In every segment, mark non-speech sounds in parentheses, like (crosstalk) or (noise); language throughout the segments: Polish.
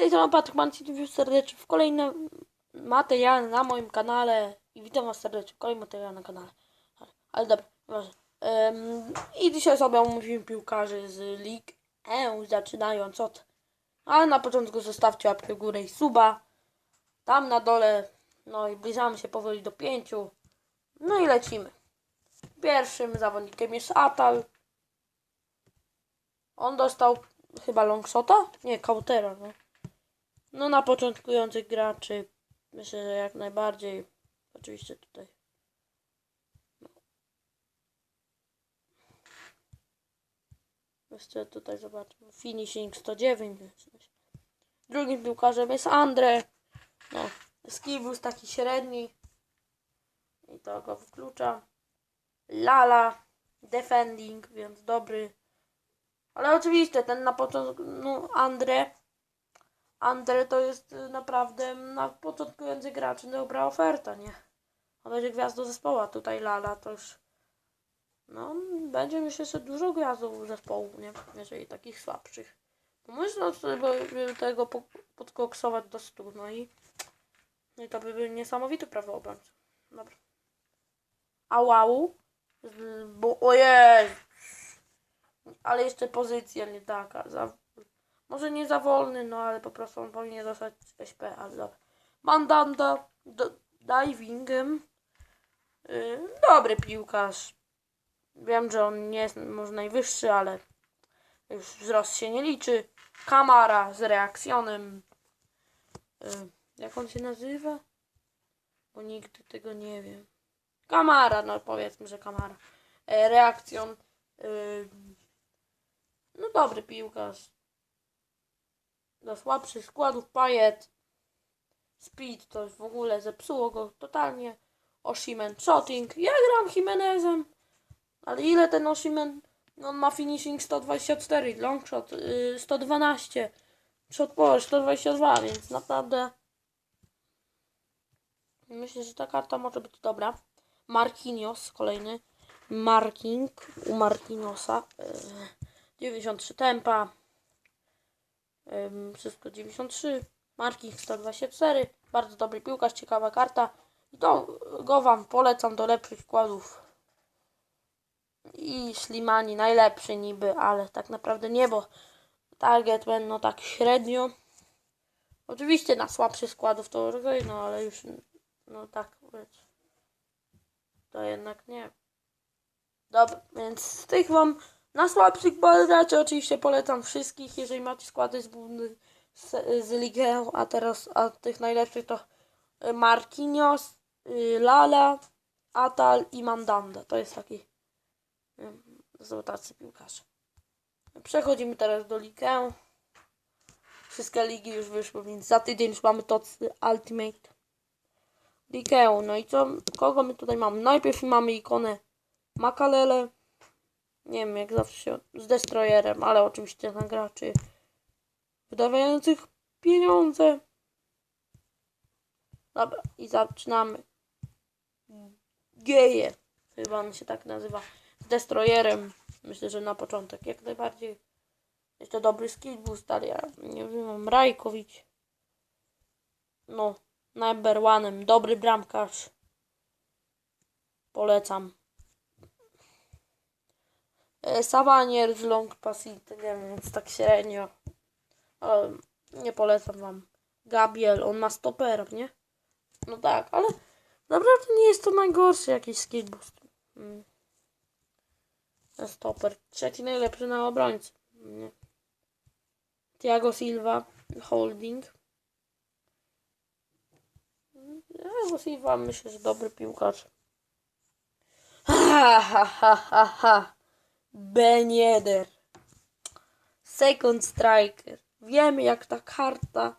tej strony Patryk Mancini, serdecznie w kolejnym materiale na moim kanale i witam was serdecznie w kolejnym materiale na kanale. Ale dobra. Um, I dzisiaj sobie omówimy piłkarzy z League E, zaczynając od... Ale na początku zostawcie łapkę w górę i suba. Tam na dole, no i zbliżamy się powoli do pięciu. No i lecimy. Pierwszym zawodnikiem jest Atal. On dostał chyba longshota? Nie, Kautera, no. No na początkujących graczy myślę, że jak najbardziej. Oczywiście tutaj. No. Jeszcze tutaj zobaczmy. Finishing 109. Drugim piłkarzem jest Andre. No. Skibus taki średni. I to go wyklucza. Lala. Defending, więc dobry. Ale oczywiście ten na początku, no Andre, Andre to jest y, naprawdę na początkujący gracz dobra oferta, nie? On będzie gwiazdą zespołu, a tutaj Lala to już, no będzie myślę, że dużo gwiazdą zespołu, nie? Jeżeli takich słabszych. No można sobie by tego po- podkoksować do stu, no i, no i to by był niesamowity prawy obrońca. Dobra. A wow, bo ojej, ale jeszcze pozycja nie taka. Za, może nie za wolny, no ale po prostu on powinien dostać SP, ale dobra. Mandanda do, divingem. Yy, dobry piłkarz. Wiem, że on nie jest może najwyższy, ale już wzrost się nie liczy. Kamara z reakcjonem. Yy, jak on się nazywa? Bo nigdy tego nie wiem. Kamara, no powiedzmy, że Kamara. E, reakcjon. Yy, no dobry piłkarz. Do słabszych składów Pajet. Speed to w ogóle zepsuło go totalnie. Oshimen Shotting. Ja gram Jimenezem. Ale ile ten Oshimen? No on ma finishing 124, longshot yy, 112, shot power 122, więc naprawdę myślę, że ta karta może być dobra. Marquinhos kolejny. Marking u Marquinhosa. Yy. 93 tempa. Wszystko 93. Marking 124. Bardzo dobry piłkarz, ciekawa karta. I to go wam polecam do lepszych składów. I Slimani najlepszy niby, ale tak naprawdę nie, bo target no tak średnio. Oczywiście na słabszych składów to okej, no ale już no tak. To jednak nie. Dobra, więc z tych wam na słabszych graczy oczywiście polecam wszystkich, jeżeli macie składy z, z, z Ligę, a teraz a tych najlepszych to y, Marquinhos, y, Lala, Atal i Mandanda. To jest taki tacy piłkarze. Przechodzimy teraz do Ligę. Wszystkie ligi już wyszły, więc za tydzień już mamy to Ultimate. Ligę. No i co? Kogo my tutaj mamy? Najpierw mamy ikonę Makalele. Nie wiem, jak zawsze się z Destroyerem, ale oczywiście na graczy wydawających pieniądze. Dobra, i zaczynamy. Geje, chyba on się tak nazywa. Z Destroyerem. Myślę, że na początek jak najbardziej. Jeszcze dobry skill boost, ale ja nie wiem, Rajkowicz. No, number one'em. Dobry bramkarz. Polecam. E, Savanier z Long Passity, nie wiem, więc tak średnio. Ale nie polecam wam. Gabriel, on ma stopera, nie? No tak, ale naprawdę nie jest to najgorszy jakiś skill boost. Mm. Ten Stoper. Trzeci najlepszy na obrońcy. Nie. Thiago Silva, holding. Thiago Silva myślę, że dobry piłkarz. Ha, ha, ha, ha, ha. Ben Yedder. Second Striker. Wiemy jak ta karta.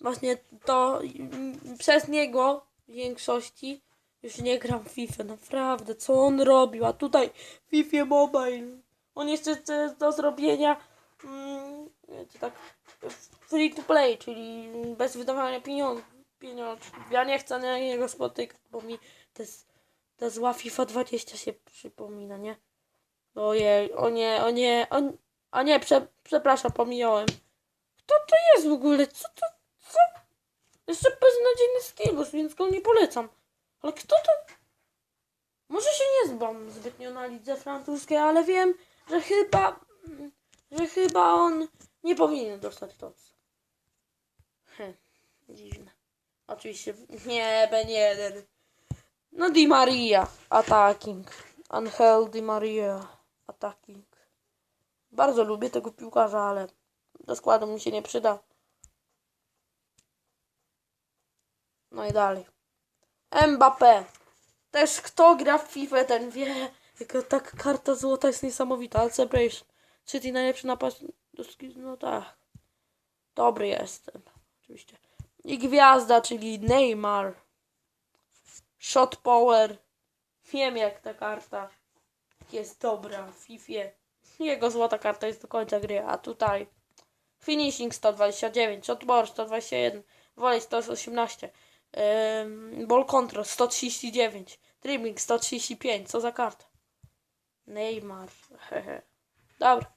Właśnie to mm, przez niego w większości już nie gram w FIFA. Naprawdę, co on robił? A tutaj FIFA Mobile. On jeszcze chce do zrobienia mm, wiecie, tak free to play, czyli bez wydawania pieniądzów. pieniążków. Ja nie chcę na niego spotykać, bo mi to jest, ta zła FIFA 20 się przypomina, nie? Ojej, o nie, o nie, o, a nie, prze, przepraszam, pomijałem. Kto to jest w ogóle? Co to? Co? Jeszcze beznadziejny skillbus, więc go nie polecam. Ale kto to? Może się nie zbam zbytnio na lidze francuskiej, ale wiem, że chyba, że chyba on nie powinien dostać to. Hm, dziwne. Oczywiście, nie, Ben 1. No Di Maria, attacking. Angel Di Maria, attacking. Bardzo lubię tego piłkarza, ale do składu mi się nie przyda. No i dalej. Mbappé. Też kto gra w FIFA, ten wie. Jaka tak karta złota jest niesamowita. Ale Celebration. City najlepszy napastnik. No tak. Dobry jestem. Oczywiście. I gwiazda, czyli Neymar. Shot power. Wiem jak ta karta jest dobra w FIFA. Jego złota karta jest do końca gry, a tutaj finishing 129, shot power 121, volley 118, ym, ball control 139, dribbling 135, co za karta? Neymar, hehe. Dobra.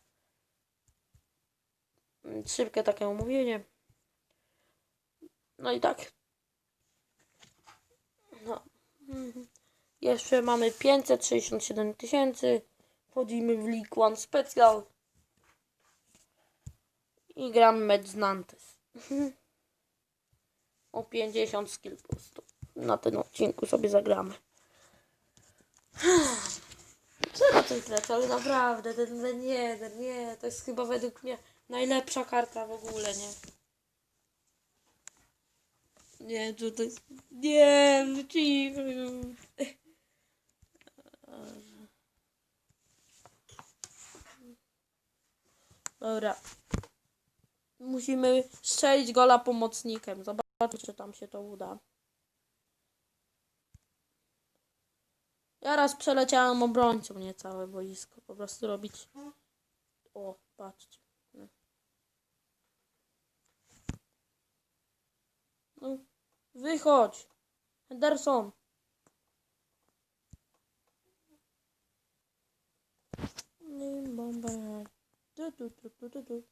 Szybkie takie omówienie. No i tak. No. Mhm. Jeszcze mamy 567 tysięcy. Wchodzimy w League One Special. I gramy mecz z Nantes. (laughs) O 50 skill po prostu. Na tym odcinku sobie zagramy. Trzeba coś grać, ale naprawdę ten ten jeden, nie, to jest chyba według mnie najlepsza karta w ogóle, nie? Nie, to jest... Nie, no cicho już. Dobra. Musimy strzelić gola pomocnikiem. Zobaczmy, czy tam się to uda. Ja raz przeleciałem obrońcą, nie całe boisko. Po prostu robić... O, patrzcie. No, wychodź. Henderson. Nie, bombę. Du.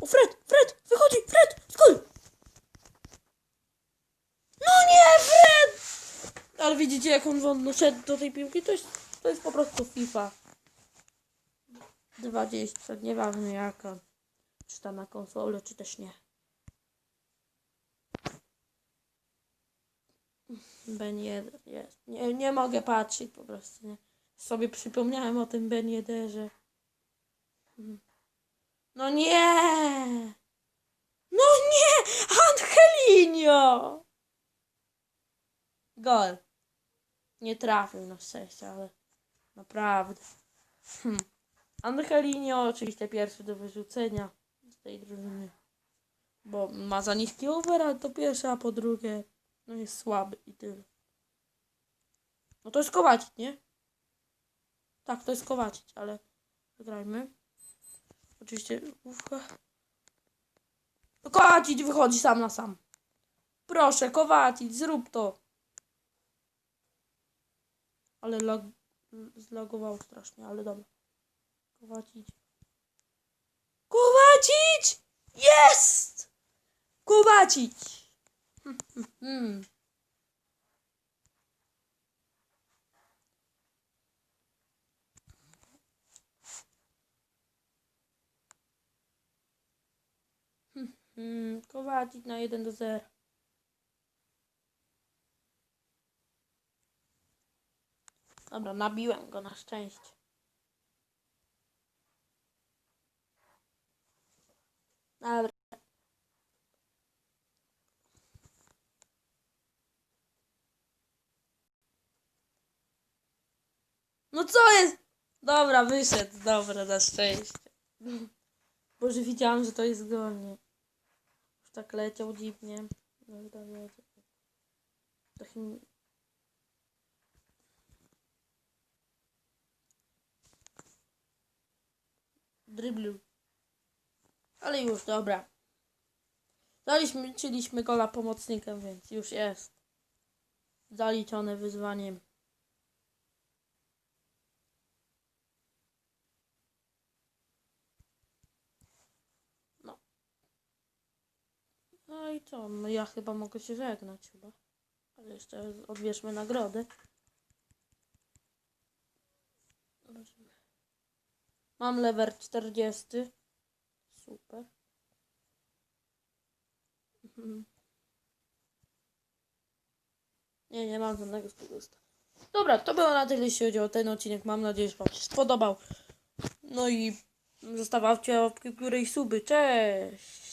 O, Fred! Fred! Wychodzi! Fred! Skój! No nie, Fred! Ale widzicie, jak on wolno szedł do tej piłki? To jest, to jest po prostu FIFA. 20, nieważne jaka. Czy ta na konsolę, czy też nie. Ben 1 jest. Nie, nie mogę patrzeć po prostu, nie. Sobie przypomniałem o tym Ben 1, że... Mhm. No nie! No nie! Angelinio! Gol. Nie trafił na szczęście, ale naprawdę. Hmm. Angelinio oczywiście pierwszy do wyrzucenia z tej drużyny. Bo ma za niski over, ale to pierwsze, a po drugie no jest słaby i tyle. No to jest Kowacic, nie? Tak, to jest Kowacic, ale zagrajmy. Oczywiście ufka. No Kowacic wychodzi sam na sam. Proszę, Kowacic, zrób to. Ale lag... zlagował strasznie, ale dobra. Kowacic. Kowacic! Jest! Kowacic! Hmm. Hmm, Kowacic na 1 do 0. Dobra, nabiłem go na szczęście. Dobra. No co jest? Dobra, wyszedł. Dobra, na szczęście. Boże, widziałam, że to jest gol, nie? Już tak leciał dziwnie. No i tak leciał. Takim... Dryblu. Ale już, dobra. Daliśmy, czyliśmy gola pomocnikiem, więc już jest. Zaliczone wyzwaniem. No i co? No ja chyba mogę się żegnać chyba. Ale jeszcze odbierzmy. Zobaczymy. Mam lever 40. Super. Mhm. Nie, nie mam żadnego studiusta. Dobra, to było na tyle, jeśli chodzi o ten odcinek. Mam nadzieję, że Wam się spodobał. No i zostawcie łapki w i suby. Cześć!